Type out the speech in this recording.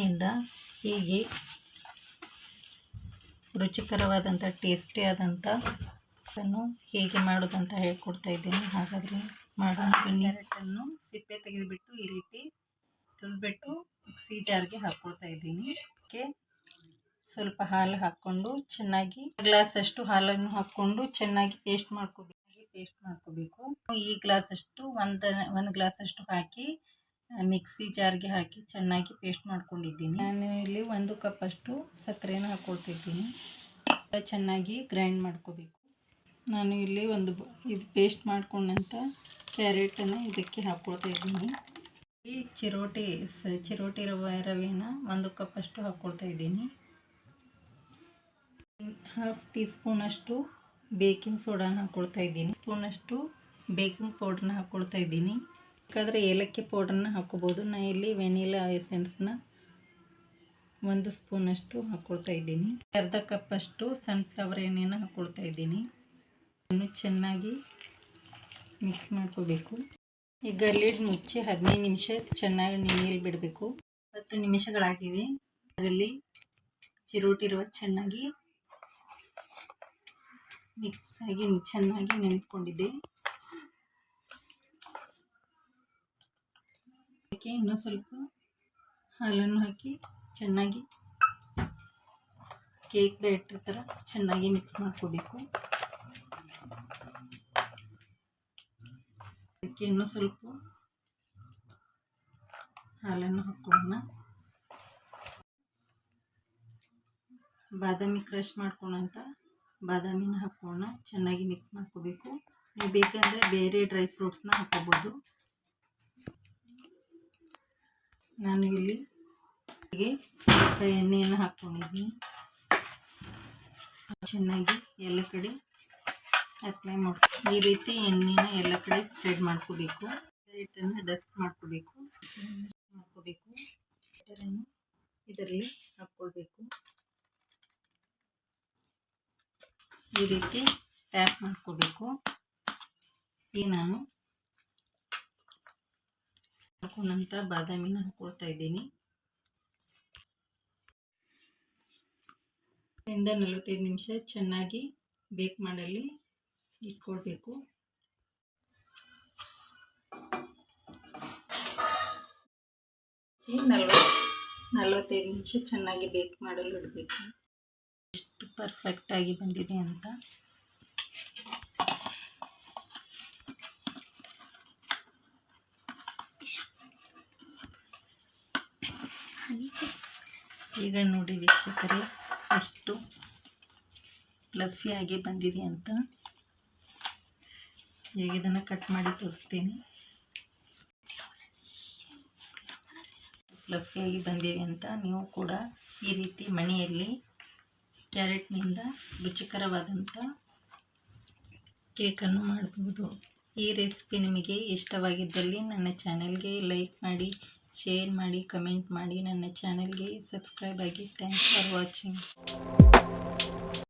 ಕ್ಯಾರೆಟ್ನಿಂದ ಹೀಗೆ ರುಚಿಕರವಾದಂಥ, ಟೇಸ್ಟಿ ಆದಂಥ ಅನ್ನು ಹೇಗೆ ಮಾಡೋದಂತ ಹೇಳ್ಕೊಡ್ತಾ ಇದ್ದೀನಿ. ಹಾಗಾದರೆ ಮಾಡೋಣ ಕ್ಯಾರೆಟನ್ನು ಸಿಪ್ಪೆ ತೆಗೆದುಬಿಟ್ಟು ಈ ರೀತಿ ತುಳಿದ್ಬಿಟ್ಟು ಮಿಕ್ಸಿ ಜಾರ್ಗೆ ಹಾಕ್ಕೊಳ್ತಾ ಇದ್ದೀನಿ. ಅದಕ್ಕೆ ಸ್ವಲ್ಪ ಹಾಲು ಹಾಕ್ಕೊಂಡು ಚೆನ್ನಾಗಿ ಗ್ಲಾಸ್ ಅಷ್ಟು ಹಾಲನ್ನು ಹಾಕ್ಕೊಂಡು ಚೆನ್ನಾಗಿ ಪೇಸ್ಟ್ ಮಾಡ್ಕೋಬೇಕು. ಪೇಸ್ಟ್ ಮಾಡ್ಕೋಬೇಕು. ಈ ಗ್ಲಾಸ್ ಅಷ್ಟು ಒಂದು ಒಂದು ಗ್ಲಾಸ್ ಅಷ್ಟು ಹಾಕಿ ಮಿಕ್ಸಿ ಜಾರ್ಗೆ ಹಾಕಿ ಚೆನ್ನಾಗಿ ಪೇಸ್ಟ್ ಮಾಡ್ಕೊಂಡಿದ್ದೀನಿ. ನಾನು ಇಲ್ಲಿ ಒಂದು ಕಪ್ ಅಷ್ಟು ಸಕ್ಕರೆನ ಹಾಕ್ಕೊಳ್ತಿದ್ದೀನಿ ಚೆನ್ನಾಗಿ ಗ್ರೈಂಡ್ ಮಾಡ್ಕೋಬೇಕು. ನಾನು ಇಲ್ಲಿ ಒಂದು ಇದು ಪೇಸ್ಟ್ ಮಾಡ್ಕೊಂಡಂಥ ಕ್ಯಾರೆಟನ್ನು ಇದಕ್ಕೆ ಹಾಕ್ಕೊಳ್ತಾ ಇದ್ದೀನಿ. ಈ ಚಿರೋಟಿ ಚಿರೋಟಿ ರವೆ, ರವೆನ ಒಂದು ಕಪ್ ಅಷ್ಟು ಹಾಕ್ಕೊಳ್ತಾ ಇದ್ದೀನಿ. ಹಾಫ್ ಟೀ ಸ್ಪೂನಷ್ಟು ಬೇಕಿಂಗ್ ಸೋಡಾನ ಹಾಕ್ಕೊಳ್ತಾ ಇದ್ದೀನಿ. ಸ್ಪೂನಷ್ಟು ಬೇಕಿಂಗ್ ಪೌಡ್ರನ್ನ ಹಾಕ್ಕೊಳ್ತಾ ಇದ್ದೀನಿ. ಬೇಕಾದರೆ ಏಲಕ್ಕಿ ಪೌಡ್ರನ್ನ ಹಾಕ್ಕೋಬೋದು. ನಾನು ಇಲ್ಲಿ ವೆನಿಲಾ ಎಸೆನ್ಸ್ನ ಒಂದು ಸ್ಪೂನಷ್ಟು ಹಾಕ್ಕೊಳ್ತಾ ಇದ್ದೀನಿ. ಅರ್ಧ ಕಪ್ಪಷ್ಟು ಸನ್ಫ್ಲವರ್ ಎಣ್ಣೆನ ಹಾಕ್ಕೊಳ್ತಾ ಇದ್ದೀನಿ. ಇನ್ನು ಚೆನ್ನಾಗಿ ಮಿಕ್ಸ್ ಮಾಡ್ಕೋಬೇಕು. ಈಗ ಲಿಡ್ ಮುಚ್ಚಿ ಹದಿನೈದು ನಿಮಿಷ ಚೆನ್ನಾಗಿ ನೆನೆಯಲ್ಲಿ ಬಿಡಬೇಕು. ಹತ್ತು ನಿಮಿಷಗಳಾಗಿವೆ. ಅದರಲ್ಲಿ ಚಿರೋಟಿರುವ ಚೆನ್ನಾಗಿ ಮಿಕ್ಸ್ ಆಗಿ ಚೆನ್ನಾಗಿ ನೆನೆಸ್ಕೊಂಡಿದ್ದೆ. ಅದಕ್ಕೆ ಇನ್ನೂ ಸ್ವಲ್ಪ ಹಾಲನ್ನು ಹಾಕಿ ಚೆನ್ನಾಗಿ ಕೇಕ್ ಬ್ಯಾಟ್ರ್ ಥರ ಚೆನ್ನಾಗಿ ಮಿಕ್ಸ್ ಮಾಡ್ಕೋಬೇಕು. ಅದಕ್ಕೆ ಇನ್ನೂ ಸ್ವಲ್ಪ ಹಾಲನ್ನು ಹಾಕೋಣ. ಬಾದಾಮಿ ಕ್ರಶ್ ಮಾಡ್ಕೊಳಂತ ಬಾದಾಮಿನ ಹಾಕೋಣ, ಚೆನ್ನಾಗಿ ಮಿಕ್ಸ್ ಮಾಡ್ಕೋಬೇಕು. ನೀವು ಬೇಕಂದರೆ ಬೇರೆ ಡ್ರೈ ಫ್ರೂಟ್ಸ್ನ ಹಾಕೋಬೋದು. ನಾನು ಇಲ್ಲಿ ಸ್ವಲ್ಪ ಎಣ್ಣೆಯನ್ನು ಹಾಕ್ಕೊಂಡಿದ್ದೀನಿ. ಚೆನ್ನಾಗಿ ಎಲ್ಲ ಕಡೆ ಅಪ್ಲೈ ಮಾಡ್ಕೊ ಈ ರೀತಿ ಎಣ್ಣೆನ ಎಲ್ಲ ಕಡೆ ಸ್ಪ್ರೆಡ್ ಮಾಡ್ಕೋಬೇಕು. ಹಿಟ್ಟನ್ನು ಡಸ್ಟ್ ಮಾಡ್ಕೋಬೇಕು. ಮಾಡ್ಕೋಬೇಕು. ಹಿಟ್ಟನ್ನು ಇದರಲ್ಲಿ ಹಾಕ್ಕೊಳ್ಬೇಕು. ಈ ರೀತಿ ಟ್ಯಾಪ್ ಮಾಡ್ಕೋಬೇಕು. ಈ ನಾನು ಹಾಕೊಂಡಂಥ ಬಾದಾಮಿನ ಹಾಕೊಳ್ತಾ ಇದ್ದೀನಿ. ಇಂದ ನಲವತ್ತೈದು ನಿಮಿಷ ಚೆನ್ನಾಗಿ ಬೇಕ್ ಮಾಡಲಿ ಇಟ್ಕೊಳ್ಬೇಕು. ನಲ್ವತ್ತು ನಲವತ್ತೈದು ನಿಮಿಷ ಚೆನ್ನಾಗಿ ಬೇಕ್ ಮಾಡಲು ಇಡಬೇಕು. ಎಷ್ಟು ಪರ್ಫೆಕ್ಟಾಗಿ ಬಂದಿದೆ ಅಂತ. ಈಗ ನೋಡಿ ವೀಕ್ಷಕರೇ, ಎಷ್ಟು ಫ್ಲಫಿಯಾಗಿ ಬಂದಿದೆ ಅಂತ. ಈಗ ಇದನ್ನು ಕಟ್ ಮಾಡಿ ತೋರಿಸ್ತೀನಿ. ಫ್ಲಫಿಯಾಗಿ ಬಂದಿದೆ ಅಂತ. ನೀವು ಕೂಡ ಈ ರೀತಿ ಮನೆಯಲ್ಲಿ ಕ್ಯಾರೆಟ್ನಿಂದ ರುಚಿಕರವಾದಂಥ ಕೇಕನ್ನು ಮಾಡಬಹುದು ಈ ರೆಸಿಪಿ ನಿಮಗೆ ಇಷ್ಟವಾಗಿದ್ದಲ್ಲಿ ನನ್ನ ಚಾನೆಲ್ಗೆ ಲೈಕ್ ಮಾಡಿ ಶೇರ್ ಮಾಡಿ ಕಮೆಂಟ್ ಮಾಡಿ ನನ್ನ ಚಾನೆಲ್ಗೆ ಸಬ್ಸ್ಕ್ರೈಬ್ ಆಗಿ. Thanks for watching